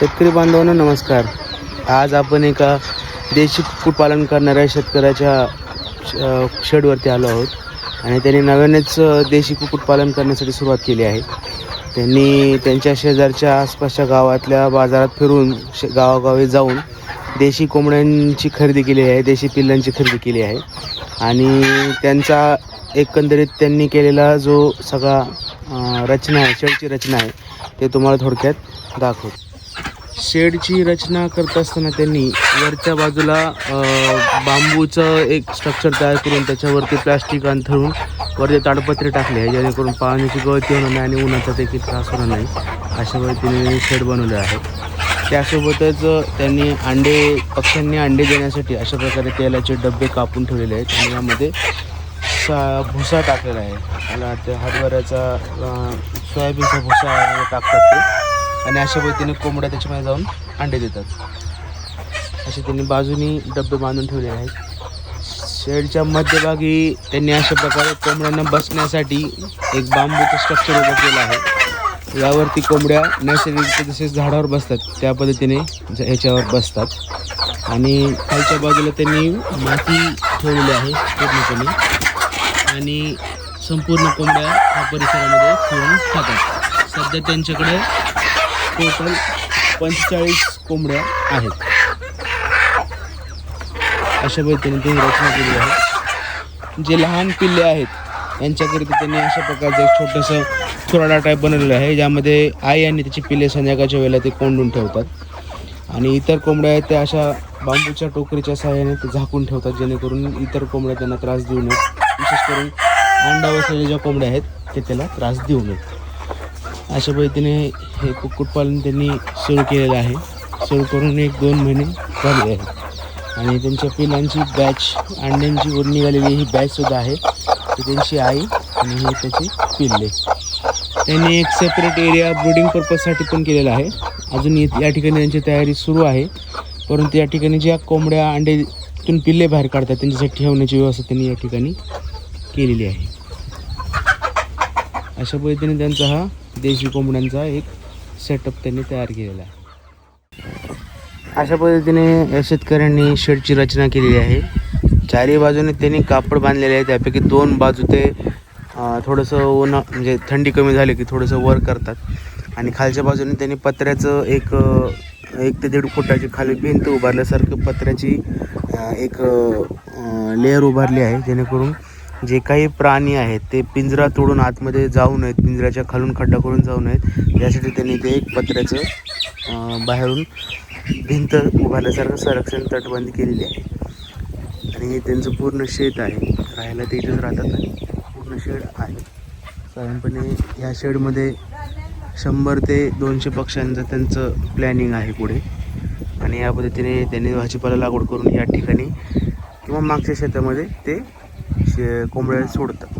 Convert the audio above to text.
शेतकरी बांधवांनो नमस्कार. आज आपण एका देशी कुक्कुटपालन करणाऱ्या शेतकऱ्याच्या शेडवरती आलो आहोत. आणि त्यांनी नव्यानेच देशी कुक्कुटपालन करण्यासाठी सुरुवात केली आहे. त्यांनी त्यांच्या शेजारच्या आसपासच्या गावातल्या बाजारात फिरून शे गावागावी जाऊन देशी कोंबड्यांची खरेदी केली आहे देशी पिल्लांची खरेदी केली आहे. आणि त्यांचा एकंदरीत त्यांनी केलेला जो सगळा रचना आहे शेडची रचना आहे ते तुम्हाला थोडक्यात दाखवतो. शेडची रचना करत असताना त्यांनी वरच्या बाजूला बांबूचं एक स्ट्रक्चर तयार करून त्याच्यावरती प्लॅस्टिक अंथरून वरती ताडपत्रे टाकले आहे जेणेकरून पाण्याची गळती होणार नाही आणि उन्हाचा देखील त्रास होणार नाही. अशा पद्धतीने शेड बनवले आहे. त्यासोबतच त्यांनी अंडे पक्ष्यांनी अंडे देण्यासाठी अशा प्रकारे तेलाचे डबे कापून ठेवलेले आहेत आणि यामध्ये सा भुसा टाकलेला आहे. मला ते हरभऱ्याचा सोयाबीनचा भुसा टाकतात ते. आणि अशा पद्धतीने कोंबड्या त्याच्यामध्ये जाऊन अंडे देतात. असे त्यांनी बाजूनी डबे बांधून ठेवले आहेत. शेडच्या मध्यभागी त्यांनी अशा प्रकारे कोंबड्यांना बसण्यासाठी एक बांबूचं स्ट्रक्चर उभं केलं आहे. यावरती कोंबड्या नैसर्गिक तसेच झाडावर बसतात. त्या पद्धतीने ज- ह्याच्यावर बसतात. आणि खालच्या बाजूला त्यांनी माती ठेवलेली आहे पूर्णपणे. आणि संपूर्ण कोंबड्या ह्या परिसरामध्ये फिरून खातात सध्या त्यांच्याकडे टोटल पंचेचाळीस कोंबड्या आहेत. अशा पद्धतीने त्यांनी रचना केली आहे. जे लहान पिल्ले आहेत यांच्याकरिता त्यांनी अशा प्रकारचं एक छोटंसं चुराडा टाईप बनवलेलं आहे ज्यामध्ये आई आणि त्याची पिल्ले संध्याकाळच्या वेळेला ते कोंडून ठेवतात. आणि इतर कोंबड्या आहेत त्या अशा बांबूच्या टोकरीच्या सहाय्याने ते झाकून ठेवतात जेणेकरून इतर कोंबड्या त्यांना त्रास देऊ नये विशेष करून अंडा बसलेल्या ज्या कोंबड्या आहेत ते त्याला त्रास देऊ नयेत. अशा पद्धतीने हे कुक्कुटपालन त्यांनी सुरू केलेलं आहे. सुरू करून एक दोन महिने झाले आहेत. आणि त्यांच्या पिलांची बॅच अंड्यांची वर निघालेली ही बॅचसुद्धा आहे. ती त्यांची आई आणि हे त्याचे पिल्ले. त्यांनी एक सेपरेट एरिया ब्रीडिंग पर्पजसाठी पण केलेला आहे. अजून या ठिकाणी त्यांची तयारी सुरू आहे. परंतु या ठिकाणी ज्या कोंबड्या अंडेतून पिल्ले बाहेर काढतात त्यांच्यासाठी ठेवण्याची व्यवस्था त्यांनी या ठिकाणी केलेली आहे. अशा पद्धतीने त्यांचा हा देशी कोंबड्यांचा एक सेटअप त्यांनी तयार केलेला आहे. अशा पद्धतीने या शेतकऱ्यांनी शेडची रचना केलेली आहे. चारही बाजूने त्यांनी कापड बांधलेले आहे. त्यापैकी दोन बाजू ते थोडंसं ऊन म्हणजे थंडी कमी झाली की थोडंसं वर करतात. आणि खालच्या बाजूने त्यांनी पत्र्याचं एक एक ते दीड फुटाची खाली भिंत उभारल्यासारखं पत्र्याची एक लेअर उभारली आहे जेणेकरून जे काही प्राणी आहेत ते पिंजरा तोडून आतमध्ये जाऊ नयेत पिंजऱ्याच्या खालून खड्डा करून जाऊ नयेत. यासाठी त्यांनी ते एक पत्र्याचं बाहेरून भिंत उभारल्यासारखं संरक्षण तटबंदी केलेली आहे. आणि हे त्यांचं पूर्ण शेत आहे. राहायला ते इथेच राहतात आणि पूर्ण शेड आहे. साधारणपणे ह्या शेडमध्ये शंभर ते दोनशे पक्ष्यांचं त्यांचं प्लॅनिंग आहे पुढे. आणि या पद्धतीने त्यांनी भाजीपाला लागवड करून या ठिकाणी किंवा मागच्या शेतामध्ये ते शे कोंबड्या सोडतात